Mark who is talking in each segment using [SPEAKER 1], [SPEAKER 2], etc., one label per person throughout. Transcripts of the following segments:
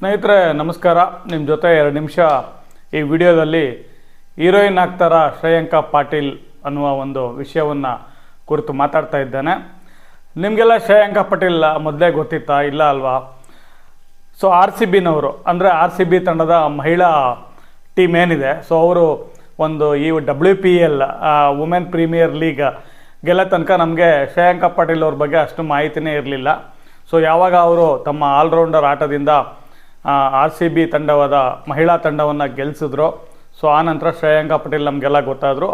[SPEAKER 1] ಸ್ನೇಹಿತರೆ, ನಮಸ್ಕಾರ. ನಿಮ್ಮ ಜೊತೆ ಎರಡು ನಿಮಿಷ ಈ ವಿಡಿಯೋದಲ್ಲಿ ಹೀರೋಯಿನ್ ಆಗ್ತಾರ ಶ್ರೇಯಾಂಕಾ ಪಾಟೀಲ್ ಅನ್ನುವ ಒಂದು ವಿಷಯವನ್ನು ಕುರಿತು ಮಾತಾಡ್ತಾ ಇದ್ದೇನೆ. ನಿಮಗೆಲ್ಲ ಶ್ರೇಯಾಂಕಾ ಪಾಟೀಲ್ ಮೊದಲೇ ಗೊತ್ತಿತ್ತಾ, ಇಲ್ಲ ಅಲ್ವಾ? ಸೊ ಆರ್ ಸಿ ಬಿನವರು, ಅಂದರೆ ಆರ್ ಸಿ ಬಿ ತಂಡದ ಮಹಿಳಾ ಟೀಮ್ ಏನಿದೆ ಸೊ ಅವರು ಒಂದು ಈ W P L women premier league ಗೆಲ್ಲ ತನಕ ನಮಗೆ ಶ್ರೇಯಾಂಕಾ ಪಾಟೀಲ್ ಅವ್ರ ಬಗ್ಗೆ ಅಷ್ಟು ಮಾಹಿತಿನೇ ಇರಲಿಲ್ಲ. ಸೊ ಯಾವಾಗ ಅವರು ತಮ್ಮ ಆಲ್ರೌಂಡರ್ ಆಟದಿಂದ ಆರ್ ಸಿ ಬಿ ತಂಡವಾದ ಮಹಿಳಾ ತಂಡವನ್ನು ಗೆಲ್ಲಿಸಿದ್ರು ಸೊ ಆ ನಂತರ ಶ್ರೇಯಾಂಕಾ ಪಟೇಲ್ ನಮಗೆಲ್ಲ ಗೊತ್ತಾದರು.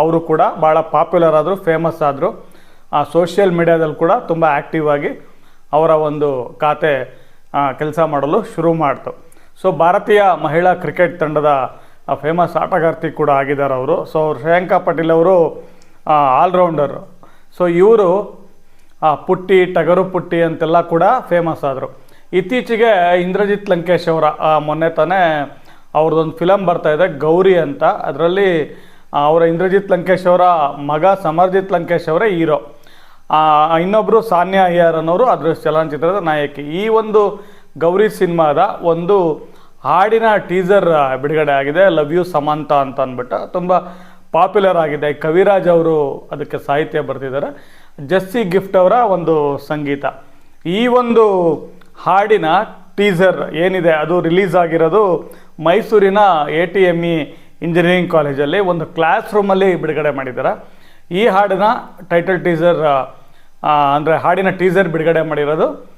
[SPEAKER 1] ಅವರು ಕೂಡ ಭಾಳ ಪಾಪ್ಯುಲರ್ ಆದರು ಫೇಮಸ್ ಆದರು. ಆ ಸೋಷಿಯಲ್ ಮೀಡ್ಯಾದಲ್ಲಿ ಕೂಡ ತುಂಬ ಆ್ಯಕ್ಟಿವ್ ಆಗಿ ಅವರ ಒಂದು ಖಾತೆ ಕೆಲಸ ಮಾಡಲು ಶುರು ಮಾಡ್ತು. ಸೊ ಭಾರತೀಯ ಮಹಿಳಾ ಕ್ರಿಕೆಟ್ ತಂಡದ ಫೇಮಸ್ ಆಟಗಾರ್ತಿ ಕೂಡ ಆಗಿದ್ದಾರೆ ಅವರು. ಸೊ ಶ್ರೇಯಾಂಕಾ ಪಟೇಲ್ ಅವರು ಆಲ್ರೌಂಡರು ಸೊ ಇವರು ಪುಟ್ಟಿ, ಟಗರು ಪುಟ್ಟಿ ಅಂತೆಲ್ಲ ಕೂಡ ಫೇಮಸ್ ಆದರು. ಇತ್ತೀಚೆಗೆ ಇಂದ್ರಜಿತ್ ಲಂಕೇಶ್ ಅವರ ಮೊನ್ನೆ ತಾನೇ ಅವ್ರದ್ದೊಂದು ಫಿಲಮ್ ಬರ್ತಾ ಇದೆ, ಗೌರಿ ಅಂತ. ಅದರಲ್ಲಿ ಅವರ ಇಂದ್ರಜಿತ್ ಲಂಕೇಶ್ ಅವರ ಮಗ ಸಮರ್ಜಿತ್ ಲಂಕೇಶ್ ಅವರೇ ಹೀರೋ. ಇನ್ನೊಬ್ಬರು ಸಾನ್ಯಾ ಅಯ್ಯರ್ ಅನ್ನೋರು ಅದರ ಚಲನಚಿತ್ರದ ನಾಯಕಿ. ಈ ಒಂದು ಗೌರಿ ಸಿನಿಮಾದ ಒಂದು ಹಾಡಿನ ಟೀಸರ್ ಬಿಡುಗಡೆ ಆಗಿದೆ. ಲವ್ ಯು ಸಮಂತ ಅಂತ ಅಂದ್ಬಿಟ್ಟು ತುಂಬ ಪಾಪ್ಯುಲರ್ ಆಗಿದೆ. ಕವಿರಾಜ್ ಅವರು ಅದಕ್ಕೆ ಸಾಹಿತ್ಯ ಬರೆದಿದ್ದಾರೆ ಜಸ್ಸಿ ಗಿಫ್ಟ್ ಅವರ ಒಂದು ಸಂಗೀತ. ಈ ಒಂದು ಹಾಡಿನ ಟೀಸರ್ ಏನಿದೆ, ಅದು ರಿಲೀಸ್ ಆಗಿರೋದು ಮೈಸೂರಿನ A T M E engineering ಕಾಲೇಜಲ್ಲಿ ಒಂದು ಕ್ಲಾಸ್ ರೂಮಲ್ಲಿ ಬಿಡುಗಡೆ ಮಾಡಿದ್ದಾರೆ. ಈ ಹಾಡಿನ ಟೈಟಲ್ ಟೀಸರ್ ಅಂದರೆ ಹಾಡಿನ ಟೀಸರ್ ಬಿಡುಗಡೆ ಮಾಡಿರೋದು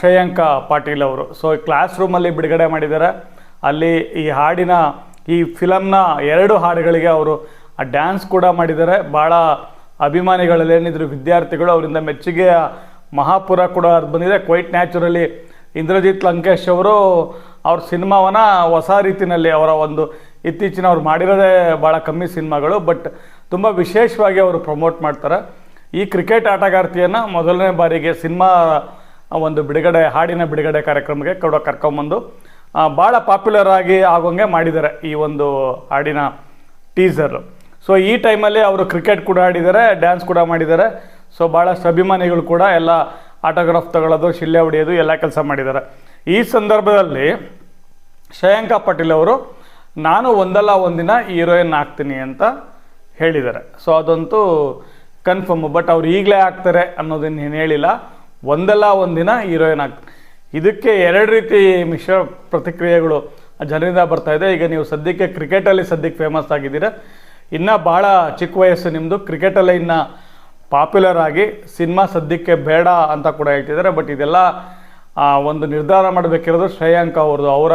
[SPEAKER 1] ಶ್ರೇಯಾಂಕ ಪಾಟೀಲ್ ಅವರು. ಸೊ ಕ್ಲಾಸ್ ರೂಮಲ್ಲಿ ಬಿಡುಗಡೆ ಮಾಡಿದ್ದಾರೆ. ಅಲ್ಲಿ ಈ ಹಾಡಿನ, ಈ ಫಿಲಮ್ನ ಎರಡು ಹಾಡುಗಳಿಗೆ ಅವರು, ಆ, ಡ್ಯಾನ್ಸ್ ಕೂಡ ಮಾಡಿದ್ದಾರೆ. ಭಾಳ ಅಭಿಮಾನಿಗಳಲ್ಲಿ ಏನಿದ್ರು ವಿದ್ಯಾರ್ಥಿಗಳು, ಅವರಿಂದ ಮೆಚ್ಚುಗೆಯ ಮಹಾಪುರ ಕೂಡ ಅದು ಬಂದಿದೆ. ಕ್ವೈಟ್ ನ್ಯಾಚುರಲಿ ಇಂದ್ರಜಿತ್ ಲಂಕೇಶ್ ಅವರು ಅವ್ರ ಸಿನಿಮಾವನ್ನು ಹೊಸ ರೀತಿಯಲ್ಲಿ ಅವರ ಒಂದು ಇತ್ತೀಚಿನ ಅವ್ರು ಮಾಡಿರೋದೇ ಭಾಳ ಕಮ್ಮಿ ಸಿನಿಮಾಗಳು ಬಟ್ ತುಂಬ ವಿಶೇಷವಾಗಿ ಅವರು ಪ್ರಮೋಟ್ ಮಾಡ್ತಾರೆ. ಈ ಕ್ರಿಕೆಟ್ ಆಟಗಾರ್ತಿಯನ್ನು ಮೊದಲನೇ ಬಾರಿಗೆ ಸಿನಿಮಾ ಒಂದು ಬಿಡುಗಡೆ, ಹಾಡಿನ ಬಿಡುಗಡೆ ಕಾರ್ಯಕ್ರಮಕ್ಕೆ ಕೂಡ ಕರ್ಕೊಂಬಂದು ಭಾಳ ಪಾಪ್ಯುಲರ್ ಆಗಿ ಆಗೋಂಗೆ ಮಾಡಿದ್ದಾರೆ ಈ ಒಂದು ಹಾಡಿನ ಟೀಸರ್ ಸೊ ಈ ಟೈಮಲ್ಲಿ ಅವರು ಕ್ರಿಕೆಟ್ ಕೂಡ ಆಡಿದ್ದಾರೆ ಡ್ಯಾನ್ಸ್ ಕೂಡ ಮಾಡಿದ್ದಾರೆ. ಸೊ ಭಾಳಷ್ಟು ಅಭಿಮಾನಿಗಳು ಕೂಡ ಎಲ್ಲ ಆಟೋಗ್ರಾಫ್ ತಗೊಳ್ಳೋದು ಶಿಲ್ಲೆ ಹೊಡೆಯೋದು, ಎಲ್ಲ ಕೆಲಸ ಮಾಡಿದ್ದಾರೆ. ಈ ಸಂದರ್ಭದಲ್ಲಿ ಶ್ರೇಯಾಂಕ ಪಾಟೀಲ್ ಅವರು, ನಾನು ಒಂದಲ್ಲ, ಒಂದಿನ ಹೀರೋಯಿನ್ ಆಗ್ತೀನಿ ಅಂತ ಹೇಳಿದ್ದಾರೆ. ಸೊ ಅದಂತೂ ಕನ್ಫರ್ಮ್ ಬಟ್ ಅವ್ರು ಈಗಲೇ ಆಗ್ತಾರೆ ಅನ್ನೋದನ್ನು ಏನು ಹೇಳಿಲ್ಲ. ಒಂದಲ್ಲ, ಒಂದಿನ ಹೀರೋಯಿನ್ ಆಗ್ತಾರೆ ಇದಕ್ಕೆ ಎರಡು ರೀತಿ ಮಿಶ್ರ ಪ್ರತಿಕ್ರಿಯೆಗಳು ಜನರಿಂದ ಬರ್ತಾ ಇದೆ. ಈಗ ನೀವು ಸದ್ಯಕ್ಕೆ ಕ್ರಿಕೆಟಲ್ಲಿ ಸದ್ಯಕ್ಕೆ ಫೇಮಸ್ ಆಗಿದ್ದೀರಾ. ಇನ್ನೂ ಭಾಳ ಚಿಕ್ಕ ವಯಸ್ಸು ನಿಮ್ಮದು ಕ್ರಿಕೆಟಲ್ಲೇ ಇನ್ನು ಪಾಪ್ಯುಲರ್ ಆಗಿ ಸಿನಿಮಾ ಸದ್ಯಕ್ಕೆ ಬೇಡ ಅಂತ ಕೂಡ ಹೇಳ್ತಿದ್ದಾರೆ. ಬಟ್ ಇದೆಲ್ಲ ಒಂದು ನಿರ್ಧಾರ ಮಾಡಬೇಕಿರೋದು ಶ್ರೇಯಾಂಕ ಅವ್ರದ್ದು. ಅವರ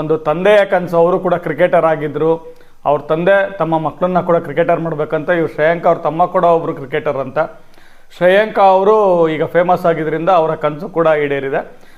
[SPEAKER 1] ಒಂದು ತಂದೆಯ ಕನಸು ಅವರು ಕೂಡ ಕ್ರಿಕೆಟರ್ ಆಗಿದ್ದರು ಅವ್ರ ತಂದೆ ತಮ್ಮ ಮಕ್ಕಳನ್ನ ಕೂಡ ಕ್ರಿಕೆಟರ್ ಮಾಡಬೇಕಂತ, ಇವ್ರು ಶ್ರೇಯಾಂಕ ಅವ್ರ ತಮ್ಮ ಕೂಡ ಒಬ್ಬರು ಕ್ರಿಕೆಟರ್ ಅಂತ. ಶ್ರೇಯಾಂಕ ಅವರು ಈಗ ಫೇಮಸ್ ಆಗಿದ್ದರಿಂದ ಅವರ ಕನಸು ಕೂಡ ಈಡೇರಿದೆ.